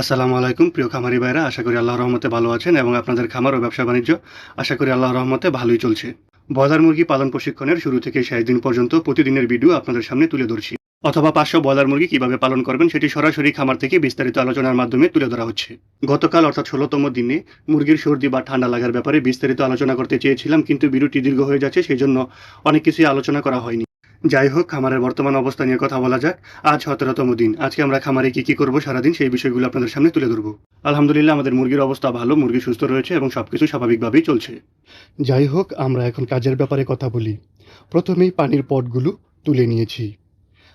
আসসালামু আলাইকুম, প্রিয় খামারি ভাইরা। আশা করি আল্লাহ রহমতে ভালো আছেন এবং আপনাদের খামার ও ব্যবসা বাণিজ্য আশা করি আল্লাহ রহমতে ভালোই চলছে। ব্রয়লার মুরগি পালন প্রশিক্ষণের শুরু থেকে শেষ দিন পর্যন্ত প্রতিদিনের ভিডিও আপনাদের সামনে তুলে ধরছি। অথবা পাঁচশো ব্রয়লার মুরগি কীভাবে পালন করবেন সেটি সরাসরি খামার থেকে বিস্তারিত আলোচনার মাধ্যমে তুলে ধরা হচ্ছে। গতকাল অর্থাৎ ষোলোতম দিনে মুরগির সর্দি বা ঠান্ডা লাগার ব্যাপারে বিস্তারিত আলোচনা করতে চেয়েছিলাম, কিন্তু ভিডিওটি দীর্ঘ হয়ে যাচ্ছে সেই জন্য অনেক কিছুই আলোচনা করা হয়নি। যাই হোক, খামারের বর্তমান অবস্থা নিয়ে কথা বলা যাক। আজ সতেরোতম দিন। আজকে আমরা খামারে কি কি করব সারাদিন সেই বিষয়গুলো আপনাদের সামনে তুলে ধরবো। আলহামদুলিল্লাহ, আমাদের মুরগির অবস্থা ভালো, মুরগি সুস্থ রয়েছে এবং সব কিছু স্বাভাবিকভাবেই চলছে। যাই হোক, আমরা এখন কাজের ব্যাপারে কথা বলি। প্রথমেই পানির পটগুলো তুলে নিয়েছি।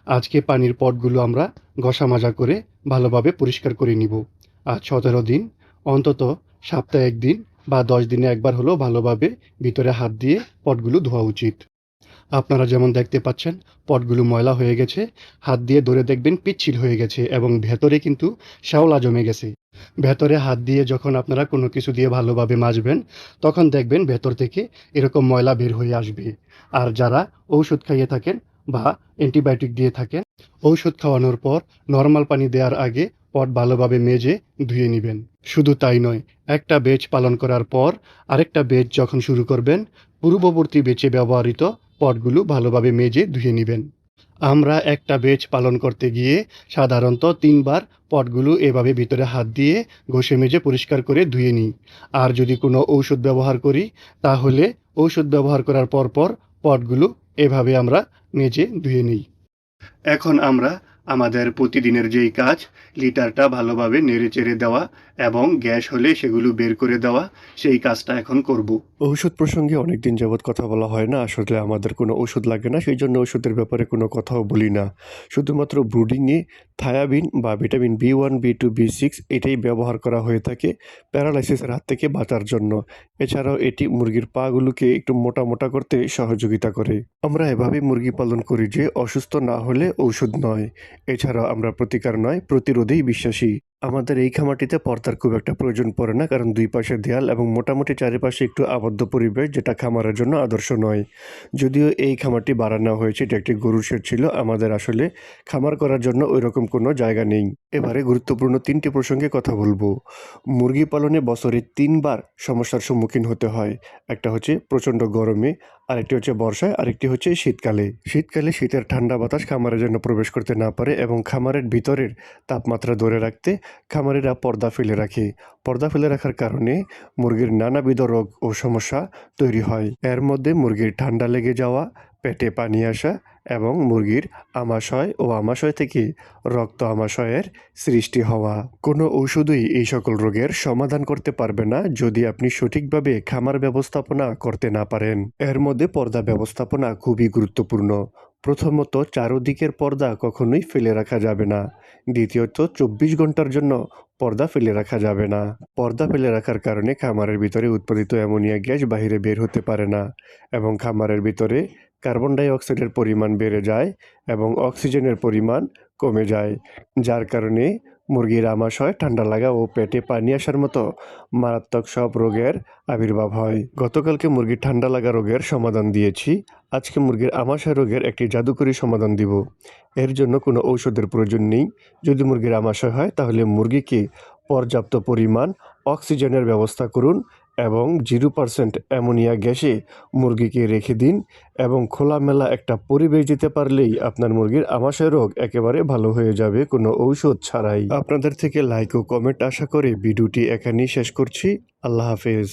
আজকে পানির পটগুলো আমরা ঘষা মাজা করে ভালোভাবে পরিষ্কার করে নিব। আজ সতেরো দিন, অন্তত সপ্তাহে একদিন বা দশ দিনে একবার হলেও ভালোভাবে ভিতরে হাত দিয়ে পটগুলো ধোয়া উচিত। আপনারা যেমন দেখতে পাচ্ছেন, পটগুলো ময়লা হয়ে গেছে, হাত দিয়ে ধরে দেখবেন পিচ্ছিল হয়ে গেছে এবং ভেতরে কিন্তু শ্যাওলা জমে গেছে। ভেতরে হাত দিয়ে যখন আপনারা কোনো কিছু দিয়ে ভালোভাবে মাজবেন, তখন দেখবেন ভেতর থেকে এরকম ময়লা বের হয়ে আসবে। আর যারা ঔষধ খাইয়ে থাকেন বা অ্যান্টিবায়োটিক দিয়ে থাকেন, ঔষধ খাওয়ানোর পর নর্মাল পানি দেওয়ার আগে পট ভালোভাবে মেজে ধুয়ে নেবেন। শুধু তাই নয়, একটা বেচ পালন করার পর আরেকটা বেচ যখন শুরু করবেন, পূর্ববর্তী বেচে ব্যবহৃত পটগুলো ভালোভাবে মেজে ধুয়ে নেবেন। আমরা একটা বেচ পালন করতে গিয়ে সাধারণত তিনবার পটগুলো এভাবে ভিতরে হাত দিয়ে ঘষে মেজে পরিষ্কার করে ধুয়ে নিই। আর যদি কোনো ঔষধ ব্যবহার করি, তাহলে ঔষধ ব্যবহার করার পর পর পটগুলো এভাবে আমরা মেজে ধুয়ে নিই। এখন আমরা আমাদের প্রতিদিনের যেই কাজ, লিটারটা ভালোভাবে নেড়ে চেড়ে দেওয়া এবং গ্যাস হলে সেগুলো বের করে দেওয়া, সেই কাজটা এখন করব। ঔষধ প্রসঙ্গে অনেকদিন যাবৎ কথা বলা হয় না, আসলে আমাদের কোনো ওষুধ লাগে না, সেই জন্য ওষুধের ব্যাপারে কোনো কথাও বলি না। শুধুমাত্র ব্রুডিংয়ে থায়াবিন বা vitamin B one, B two, B six এটাই ব্যবহার করা হয়ে থাকে প্যারালাইসিসের হাত থেকে বাঁচার জন্য। এছাড়াও এটি মুরগির পাগুলোকে একটু মোটা মোটা করতে সহযোগিতা করে। আমরা এভাবেই মুরগি পালন করি যে অসুস্থ না হলে ঔষধ নয়। এছাড়াও আমরা প্রতিকার নয় প্রতিরোধেই বিশ্বাসী আমাদের এই খামারটিতে পর্দার খুব একটা প্রয়োজন পড়ে না, কারণ দুই পাশে দেয়াল এবং মোটামুটি চারিপাশে একটু আবদ্ধ পরিবেশ, যেটা খামারের জন্য আদর্শ নয়। যদিও এই খামারটি বাড়ানো হয়েছে, এটি একটি গরুর শেড ছিল, আমাদের আসলে খামার করার জন্য ওই রকম কোনো জায়গা নেই। এবারে গুরুত্বপূর্ণ তিনটি প্রসঙ্গে কথা বলব। মুরগি পালনে বছরে তিনবার সমস্যার সম্মুখীন হতে হয়। একটা হচ্ছে প্রচণ্ড গরমে, আরেকটি হচ্ছে বর্ষায়, আরেকটি হচ্ছে শীতকালে। শীতকালে শীতের ঠান্ডা বাতাস খামারের জন্য প্রবেশ করতে না পারে এবং খামারের ভিতরের তাপমাত্রা ধরে রাখতে খামারিরা পর্দা ফেলে রাখে। পর্দা ফেলে রাখার কারণে মুরগির নানাবিধ রোগ ও সমস্যা তৈরি হয়। এর মধ্যে মুরগির ঠান্ডা লেগে যাওয়া পেটে পানি আসা এবং মুরগির আমাশয় ও আমাশয় থেকে রক্ত আমাশয়ের সৃষ্টি হওয়া। কোনো ঔষধই এই সকল রোগের সমাধান করতে পারবে না যদি আপনি সঠিকভাবে খামার ব্যবস্থাপনা করতে না পারেন। এর মধ্যে পর্দা ব্যবস্থাপনা খুবই গুরুত্বপূর্ণ। প্রথমত চারোদিকের পর্দা কখনোই ফেলে রাখা যাবে না। দ্বিতীয়ত চব্বিশ ঘণ্টার জন্য পর্দা ফেলে রাখা যাবে না। পর্দা ফেলে রাখার কারণে খামারের ভিতরে উৎপাদিত অ্যামোনিয়া গ্যাস বাইরে বের হতে পারে না এবং খামারের ভিতরে কার্বন ডাই অক্সাইডের পরিমাণ বেড়ে যায় এবং অক্সিজেনের পরিমাণ কমে যায়, যার কারণে মুরগির আমাশয় ঠান্ডা লাগা ও পেটে পানি আসার মতো মারাত্মক সব রোগের আবির্ভাব হয়। গতকালকে মুরগির ঠান্ডা লাগা রোগের সমাধান দিয়েছি। আজকে মুরগির আমাশয় রোগের একটি জাদুকরী সমাধান দিব। এর জন্য কোনো ঔষধের প্রয়োজন নেই। যদি মুরগির আমাশয় হয়, তাহলে মুরগিকে পর্যাপ্ত পরিমাণ অক্সিজেনের ব্যবস্থা করুন এবং জিরো পারসেন্ট অ্যামোনিয়া গ্যাসে মুরগিকে রেখে দিন এবং খোলামেলা একটা পরিবেশ দিতে পারলেই আপনার মুরগির আমাশয় রোগ একেবারে ভালো হয়ে যাবে, কোনো ঔষধ ছাড়াই। আপনাদের থেকে লাইক ও কমেন্ট আশা করে ভিডিওটি এখানেই শেষ করছি। আল্লাহ হাফেজ।